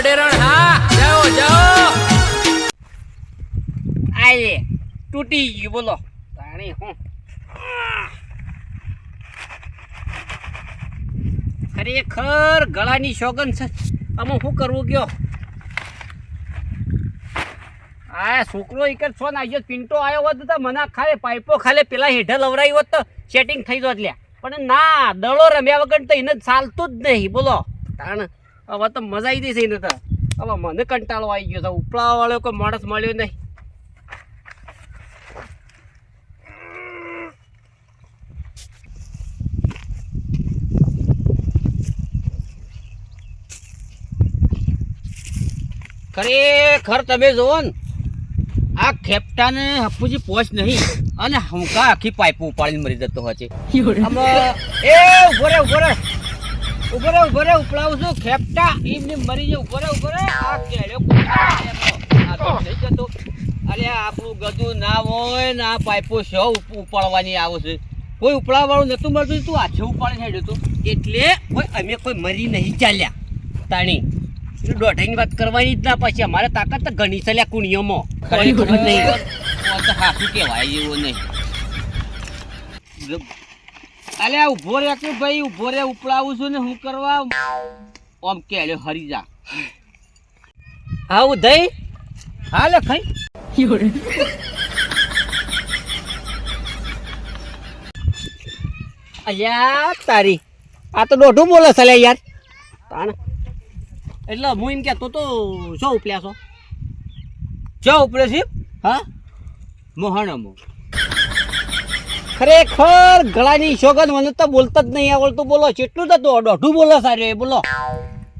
અડેરણ, હા, જાઓ જાઓ. આયે તૂટી ગયું, બોલો. તાણી હું? ખરેખર ગળાની શોગન છે. આમાં શું કરવું ગયો? આ છોકરો એક જ ફોન આવ્યો પિન્ટો આવ્યો હોત તો મને ખાલે પાઇપો ખાલે પેલા હેઠળ લવરાઈ હોત તો સેટિંગ થઈ જોત લ્યા. પણ ના, દડો રમ્યા વગર તો એને ચાલતું જ નહીં, બોલો. તાણ હવે તો મજા આવી જશે એને તો. હવે મને કંટાળો આવી ગયો છે. ઉપડા વાળો કોઈ માણસ મળ્યો નહીં. ખરેખર તમે જોવો ને આ ખેપટાને હપ્પુજી પોચ નહીં અને હમકા આખી પાઇપ ઉપાડીને મરી જતો હોય છે. એ ઊભો રે ઊભો રે. ઊભો રે ઊભો રે ઉપડાવું છું. ખેપટા એમને મરી જે ઉભરે ઉભરે આ કેળ્યો આ થઈ જતો. અરે આપણું ગધું ના હોય ના પાઇપો ઉપ- ઉપાડવાની આવે છે. કોઈ ઉપડાવાળું નતું મળતું તું આછે ઉપાડી હેડ્યું તું. એટલે કોઈ અમે કોઈ મરી નહીં ચાલ્યા. તાણી. દોઢાઈની વાત કરવાની જ ના પછી અમારે તાકાત તો ઘણી ચાલ્યા કુણિયોમાં. કોઈ ખબર નહીં હાથું કહેવાય એવું નહીં. અલ્યા ઊભો રે કે ભાઈ ઊભો રે ઉપડાવું છું ને હું કરવા? ઓમ કે લે હરી જા. હા ઉદય હા યોડે અલ્યા તારી. આ તો દોઢું બોલે છે યાર. તાણ. એટલે હું એમ કહેતો તો શું ઉપલ્યા છો? જો ઉપલે છે હા? મોહણમો. ખરેખર ગળાની સોગન મને તો બોલતા જ નહીં આવડતું. બોલો કેટલું તો તો દોઢું બોલો સારે બોલો.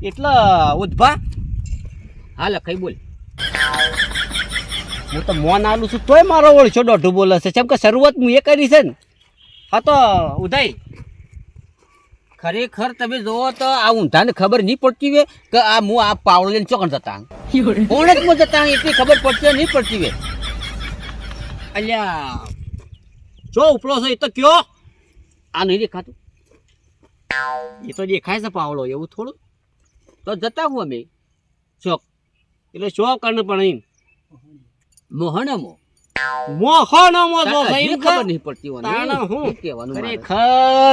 એટલે ઉદ્ભા. હાલ કઈ બોલ. હું તો મોન આલું છું તોય મારો ઓળશો દોઢું બોલે છે. જેમ કે શરૂઆત હું એ કરી છે ને. હા તો ઉદય. ખરેખર તમે જોવો તો આ ઊંધાને ખબર નહીં પડતી હોય કે આ હું આ પાવડો લઈને ચોકણ જતા કોણ જ મો જતા એટલી ખબર પડતી નહીં પડતી હોય. અલ્યા. જો ઉપલો છે એ તો કયો? આ નહીં દેખાતું. એ તો દેખાય છે પાવડો એવું થોડું. તો જતા હું અમે. શોખ એટલે શોખ અને પણ અહીં મોહણમો મોહણમો જો હજી ખબર ખબર નહીં પડતી હોય હું? શું કહેવાનું મારે?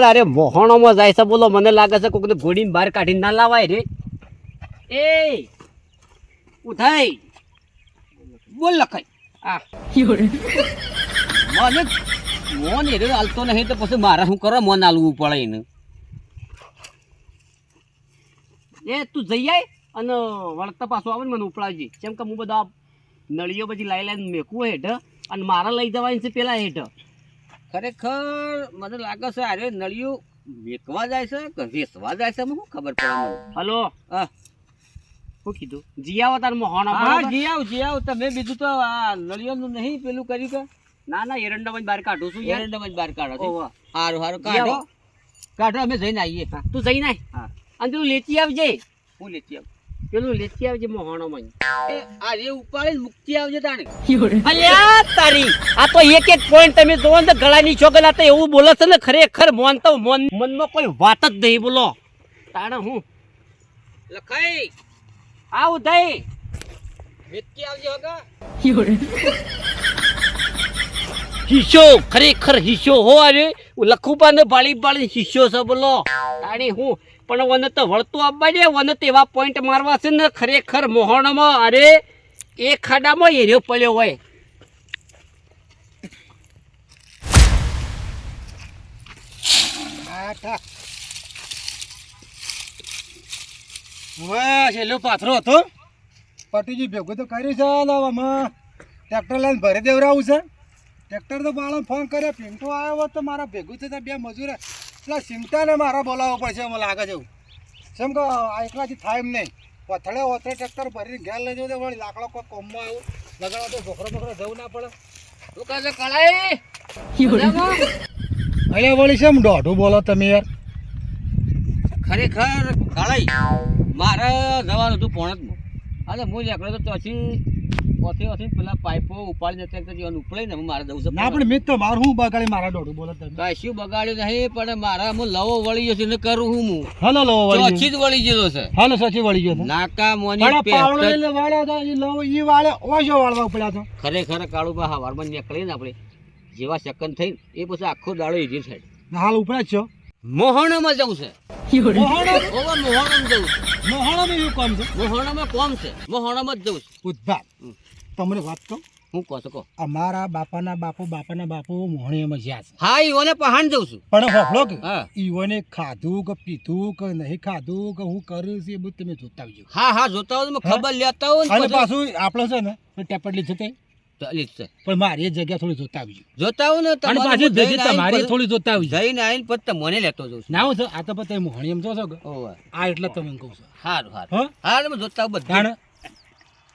અરે મોહણોમાં જાય છે બોલો મને લાગે છે કોઈને ઘોડીને બહાર કાઢીને ના લાવાય રે. એ ઉઠાઈ બોલ લખાઈ. આ. મને મોન એ હાલતો નહીં તો પછી મારે શું કરો? મોન હાલવું પડે એને. એ તું જઈ આય અને વળતા પાછો આવે ને મને ઉપડાવજે. કેમ કે હું બધા નળીઓ બધી લાઈ લાઈને મેકવું હેઠ અને મારા લઈ જવાની છે પેલા હેઠ ખરેખર મને લાગે છે અરે નળીઓ વેકવા જાય છે કે વેચવા જાય છે મને ખબર પડે હલો? હા. શું કીધું? જી આવો તાર મોહણ હા જી આવ જી આવ. તમે બીજું તો આ નળીઓનું નહીં પેલું કર્યું કે? ના ના એરંડામાં જ બહાર કાઢું છું એરંડામાં જ બહાર કાઢો. હારું હારું કાઢો. કાઢો અમે જઈને આવીએ. તું જઈ નાય અને તું લેતી આવજે. હું લેતી આવ? પેલું લેતી આવજે મોહણોમાં એ આજે ઉપાડીને મુક્તિ આવજે તાણે. અલ્યા તારી. આ તો એક એક પોઈન્ટ તમે જોવો ને ગળાની ચોગલા તો એવું બોલે છે ને ખરેખર મોન તો મન મનમાં કોઈ વાત જ નહીં બોલો. તાણે હું? લખાઈ. આવું થઈ મુક્તિ આવજે હગા. હિસ્સો ખરેખર હિસ્સો હો અરે લખું ને બાળી બાળી હિસ્સો છે બોલો તાણી હું પણ વને તો વળતું આપવા દે વને તો એવા પોઈન્ટ મારવા છે ને ખરેખર મોહણમાં અરે એ ખાડામાં એરિયો પડ્યો હોય. વાહ છેલ્લો પાથરો હતો. પટીજી ભેગું તો કર્યું છે ટ્રેક્ટર લઈને ભરી દેવરાવું છે. ટ્રેક્ટર તો બાળો ફોન કર્યો પિંટો આવ્યો હોત તો મારા ભેગું થતા બે મજૂર. એટલે સિમટાને મારા બોલાવવો પડશે મને લાગે છે એવું. જેમ કે આ એકલાથી થાય એમ નહીં. પથળે ઓથળે ટ્રેક્ટર ભરીને ઘેર લઈ જવું તો વળી લાકડો કોઈ કોમમાં આવું. લગાડો તો ભોખરો ભોખરો જવું ના પડે. શું કહે છે કળાઈ? અરે વળી છે દોઢું બોલો તમે યાર. ખરેખર કળાઈ? મારે જવાનું હતું પોણતમાં અરે હું નીકળ્યો તો પછી ઓથી ઓથી પેલા પાઇપો ઉપાડીને ટ્રેક્ટર જીવન ઉપડાઈને હવે મારે જવું છે. ના પણ મિત્ર મારું હું બગાડી મારા દોઢું બોલો તમે. કશું બગાડ્યું નહીં પણ મારા હું લવો વળી ગયો છે ને કરું હું હું. હલો લો વળી ચોથી જ વળી ગયેલો છે. હલો સચી વળી ગયો નાકા મોની પણ આ પાવડો પેસ્ટ લઈને વાળ્યા હતા એ લો ઈ વાળે ઓછો વાળવા પડ્યા તો ખરેખર કાળુબા હવારમાં નીકળીએ ને આપણે જેવા સેકન્ડ થઈ એ પછી આખો દાડો એજી સાઈડ હાલ ઉપડ્યા જ છો. મોહણામાં જવું છે. મોહણા માં જવું છે. મોહણામાં કોમ છે? મોહણામાં કોમ છે? મોહણામાં જ જવું છે. તમને વાત કહું? હું કહો છો કહો. અમારા બાપાના બાપુ બાપાના બાપુ મોહણીમાં જ્યાં છે. હા ઈઓને પહાણ જઉં છું. પણ હોફળો કે હા. ઈવોને ખાધું કે પીધું કે નહીં ખાધું કે હું કરું છું એ બધું તમે જોતા આવજો. હા હા જોતા આવજો ખબર લેતા હોઉં અને પાછું. આપણો છે ને ટેપટલી છે તે ચાલી જ છે. પણ મારી એ જગ્યા થોડી જોતા આવજો. જોતા હોય ને અને પાછી ભેગી તમારી થોડી જોતા આવજો. જઈને આવીને પછી મને લેતો જઉં છું. ના હું આ તો પછી મોહણી એમ છો છો કે આ એટલે તમે કહું છું. સારું સારું હા? હા જોતા બધું.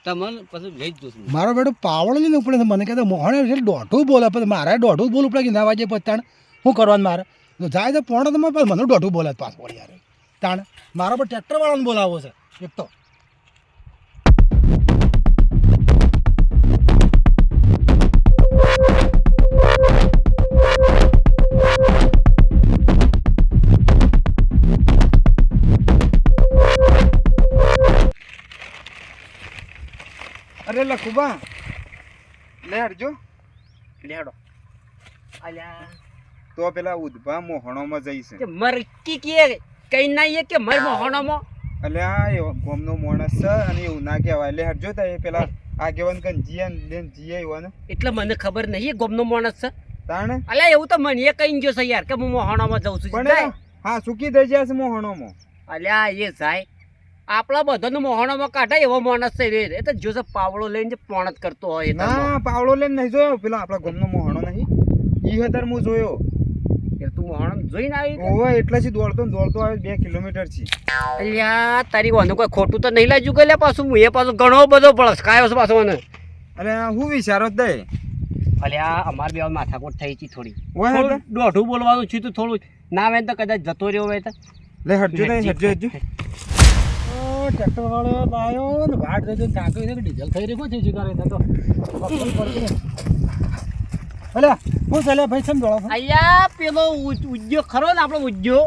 તમને પછી મારો બેટો પાવડો લઈને ઉપડે મને કહેતો મોહણે છે દોઢું બોલે, પછી મારે દોઢું બોલ ઉપડે કે ના વાગે પછી તાણ? શું કરવાનું મારે? જાય તો પોણો તો પણ મને દોઢું બોલે પાસપોર્ટ યાર. તાણ, મારા પર ટ્રેક્ટરવાળાને બોલાવવો બોલાવો છે. એક તો અરે લખુબા લે હરજો. લેડો. અલ્યા. તો પેલા ઉદભા મોહણોમાં જઈશે. કે મરકી કે કઈ ના કે મર મોહણોમાં? એટલે આ ગોમનો માણસ છે અને એવું ના કહેવાય. લે હરજો તા એ. પેલા આગેવાન કન જીયન લેન જીએ ને એટલે મને ખબર નહીં ગોમનો માણસ છે. તાણે? અલ્યા એવું તો મને કઈ ગયો છે યાર કે હું મોહણોમાં જઉં છું. પણ હા સુકી થઈ જાય છે મોહણોમાં. અલ્યા એ જાય. આપણા બધાનું મોહણામાં કાઢે એવો માણસ છે રહ્યો એ તો જોસે છે પાવડો લઈને પોણત કરતો હોય ના પાવડો લઈને નહીં જોયો. પેલા આપણા ગમનો મોહણો નહીં. ઈ હતર હું જોયો. એ તું મોહણામાં જોઈને આવી ઓવે એટલેથી દોડતો બે કિલોમીટર છે અલ્યા તારી વાનું કોઈ ખોટું તો નહીં લાગ્યું કે પાછું? હું એ પાછું ઘણો બધો પળસકાયો છે પાછો મને. અરે હું વિચારો જ દે. અલ્યા અમાર બે માથાકોટ થઈ છે થોડી. દોઢું બોલવાનું છે તો થોડું. ના આવે તો કદાચ જતો રહ્યો હોય તો. લે ટ્રેક્ટર વાળો આવ્યો ને વાટ જોઈને થાક્યો છે ડીઝલ થઈ રહ્યું છે જીગારે તો. અલ્યા હું ચાલે ભાઈ સમ અહીંયા પેલો ઉદ્યોગ ખરો ને આપણો ઉજ્જો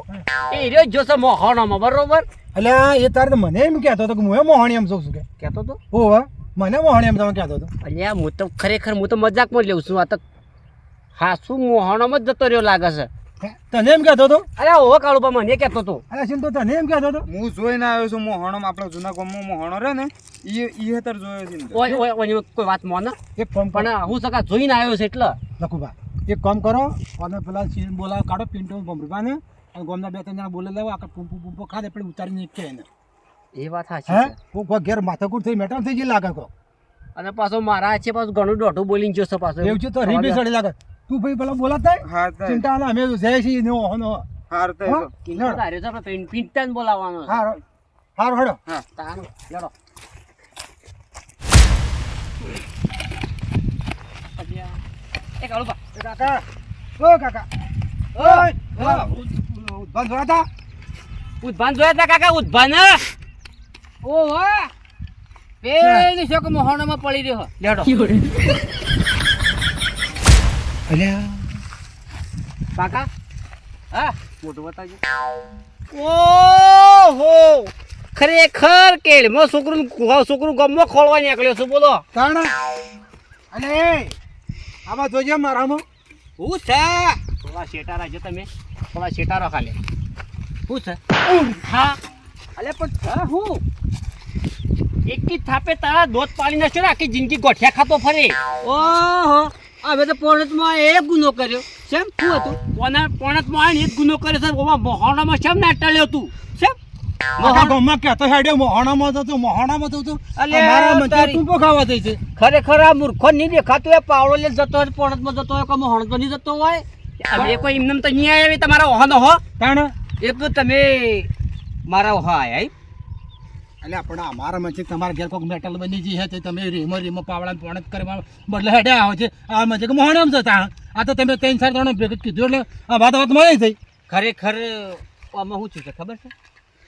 એ રહ્યો જોશે મોહણામાં બરોબર? એટલે એ તારે તો મને એમ કહેતો હતો કે હું એ મોહણી એમ જોઉં છું કે. કહેતો તો? ઓવે મને મોહણી એમ તમે કહેતો હતો. અહીંયા હું તો ખરેખર હું તો મજાકમાં લેવું છું આ તો હાસુ મોહણામાં જ જતો રહ્યો લાગે છે? તને એમ કહેતો હતો? અરે ઓવો કાળુબા મને કહેતો તો અરે સિમ તને એમ કહેતો હતો? હું જોઈને આવ્યો છું મોહણોમાં આપણા જૂના ગામમાં મોહણો રહે ને એ ઈ હતર જોયો છે તો. ઓય ઓય ઓય કોઈ વાત મોને એક કામ પણ હું સકા જોઈને આવ્યો છે એટલે. લખુભા એક કામ કરો અને પેલા સીન બોલાવ કાઢો પિન્ટો ભમરીબાને અને ગોમના બે ત્રણ જણા બોલે લેવો આખા પૂંપો પૂંપો ખાધે પેલી ઉતારીને કે એને. એ વાત સાચી છે. કોઈ કોઈ ઘેર માથાકૂટ થઈ મેટર થઈ ગઈ લાગે કો. અને પાછો મારા છે પાછું ઘણું દોઢું બોલીને જોશે પાછો. એવું છે તો રીબી સડી લાગે. તું ભાઈ પેલા બોલાતા હા તો ચિંતા ના અમે જય છીએ નો નો હાર તો. હા? કિંમત હાર્યો છે આપણે પિંટાને બોલાવવાનો હારો હારો હડો. તાનું લડો એ કાળુબા કાકા. ઓ કાકા. ઓય ઓય બંધ જોતા ઉદ્ભાન જોયા તા કાકા ઉદ્ભાન ઓ પેલી શોક મોહણામાં પડી રહ્યો. લેડો અલ્યા. કાકા? હા મોટું બતાવજો. ઓહો! ખરેખર કેળમાં છોકરું છોકરું ગમો ખોળવા નીકળ્યો છું બોલો. તાણ? અને આમાં જોજે મારામાં. હું છે? થોડા શેટા રાખજો તમે. થોડા શેટા રાખા લે શું છે હા. અલે પણ હું? એક થાપે તારા દોત પાડી નાખ્યો ને આખી જિંદગી ગોઠિયા ખાતો ફરે. ઓહો. હવે તો પોણતમાં એ ગુનો કર્યો. સેમ શું હતું? પોણા પોણતમાં એક એ જ ગુનો કર્યો છે ઓમાં મોહાણામાં સેમ ના ટળ્યો તું સેમ આખા કહેતો હેડ્યો મોહણામાં તો તું મોહણામાં તો તું. અલે મારા તારી- તું ખાવા થઈ છે? ખરેખર આ મૂર્ખો નહીં દેખાતો એ પાવડો લે જતો હોય પોણતમાં જતો હોય કે મોહણતો નહીં જતો હોય? હવે કોઈ એમને તો નહીં આવ્યા તમારા ઓહાનો હો. તાણ? એક તમે મારા ઓહા આયા? એટલે પણ અમારા મંચે તમારા ઘેર કોઈક મેટલ બની જઈ તે તમે રીમો રીમો પાવડા પોણત કરવા બદલે હેડ્યા આવો છે. આ મંચે કે મોહણામ જતા આ તો તમે ત્રણ ચાર ત્રણ ભેગું કીધું એટલે આ વાત વાત મળી થઈ ખરેખર આમાં શું છે ખબર છે?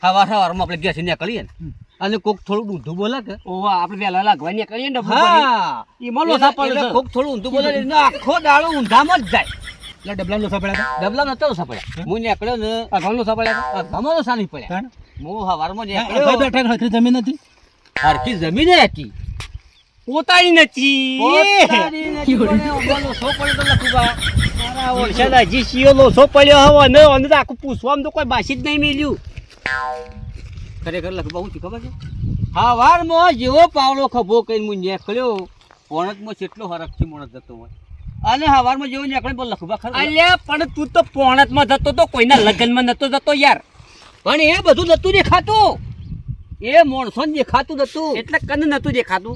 સવાર સવારમાં આપણે ગેસ નીકળીએ ને અને કોક થોડું ઊંધું બોલે કે ઓવા આપણે વહેલા લાગવા નીકળીએ ને. હા. એ લોસા પડે કોક થોડું ઊંધું બોલે આખો દાડો ઊંધામાં જ જાય. એટલે ડબલા નો પડ્યા ડબલા નતો ઓછા પડ્યા. હું? નીકળ્યો ને આ ઘઉં લોસા પડ્યા હતા. ગમો તો સાની પડ્યા. હું હવારમાં નીકળ્યો બેઠા હરખી જમીન હતી હરખી જમીન હતી પોતાની નથી. પડ્યો લોસો હવે અને આખું પૂછવામાં તો કોઈ બાસી જ નહીં મેલ્યું. ખરેખર લખુભા હું ખબર છે? હવારમાં જેવો પાવલો ખભો કરીને હું નીકળ્યો પોણતમાં કેટલો હરખથી મોણસ જતો હોય. અને હવારમાં જેવો નીકળે બોલ લખુભા ખરું અલ્યા પણ તું તો પોણતમાં જતો તો કોઈના લગ્નમાં નતો જતો યાર. પણ એ બધું નતું દેખાતું. એ માણસો દેખાતું નતું. એટલે કદ નતું દેખાતું?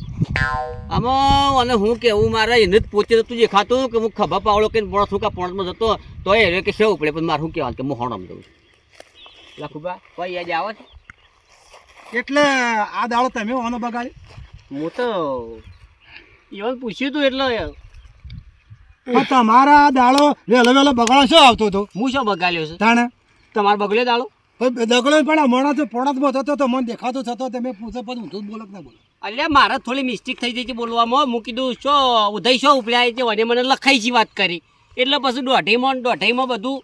આમાં અને હું કેવું મારે એને જ પોતે નતું દેખાતું કે હું ખભા પાવડો કે મોણસ છું કે પોણતમાં જતો તો એ કે સેવું પડે પણ મારે શું કહેવાનું કે હું હોણમ દઉં લખુબા કોઈ યાદ આવે છે? એટલે આ દાડો તમે ઓનો બગાડી હું તો ઈવન પૂછ્યું તું એટલે. તમારા આ દાડો વહેલો વહેલો બગાડો શું આવતો હતો? હું શું બગાડ્યો છે? તાણે? તમારો બગડ્યો દાડો? દગડો પણ મોણા તો પોણાતમાં થતો તો મને દેખાતો થતો તમે પૂછો પછી ઊંધું જ બોલો કે ના બોલો. અલ્યા મારે થોડી મિસ્ટેક થઈ ગઈ છે બોલવામાં હું. કીધું શો ઉધઈ શો ઉપડ્યા છે? અને મને લખાઈ છે વાત કરી. એટલે પછી દોઢીમાં દોઢીમાં બધું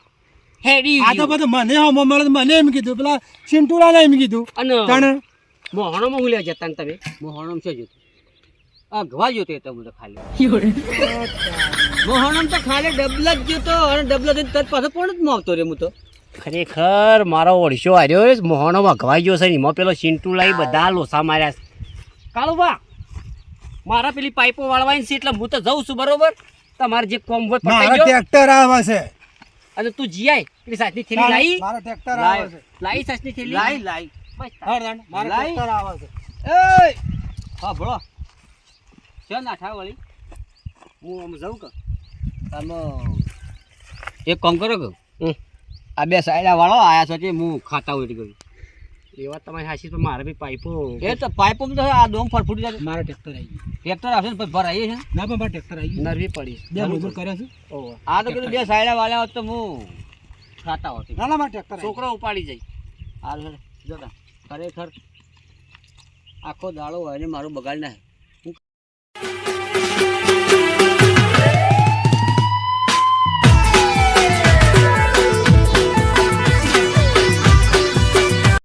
હેડી આ તો બધું મને હમ મળે મને એમ કીધું. પેલા સિંટુરાને એમ કીધું. અને તાણે? મોહણોમાં હું લેવા જતા તમે? મોહણમ છે જોતું? અઘવા જોતો એ તો બધો ખાલી. મોહણમ તો ખાલી ડબલા જ જોતો અને ડબલા તરત પાછો પણ જ આવતો રે હું તો? ખરેખર મારો ઓળશો આવ્યો મોહણો વઘવાઈ ગયો છે ને એમાં પેલો ચિંટુ લાવી બધા લોસા માર્યા છે. કાળુબા મારા પેલી પાઇપો વાળવાની છે એટલે હું તો જઉં છું બરોબર? તમારે જે કોમ હોય પતાઈ ટ્રેક્ટર આવે છે. અને તું જીઆઈ પેલી સાચની થેલી લાવી મારો ટ્રેક્ટર આવે છે. લાવી સાચની થેલી. લાઈ લાવી બસ હા, રાણ, મારા લાઈ. ટ્રેક્ટર આવે છે. એ હા ભળો. છે નાઠા વળી. હું આમ જાઉં કે? આમાં એક કામ કરો કે? હમ. આ બે સાયડા વાળો આયા છે હું ખાતા હોય ગયું એ વાત તમારી હાસી તો મારે બી પાઇપો એ તો પાઇપો તો આ ડોંગ ફર ફૂટી જાય. મારે ટ્રેક્ટર આવી ગયું. ટ્રેક્ટર આવશે ને પછી ભરાઈએ છે ના પણ મારા ટ્રેક્ટર આવી ગયું. નરવી પડી બે મજૂર કર્યા છે. ઓહો. આ તો કીધું બે સાયડા વાળા હોત તો હું ખાતા હોત. ના ના મારા ટ્રેક્ટર છોકરો ઉપાડી જાય. આ લે, જોતા ખરેખર આખો દાડો હોય ને મારું બગાડ ના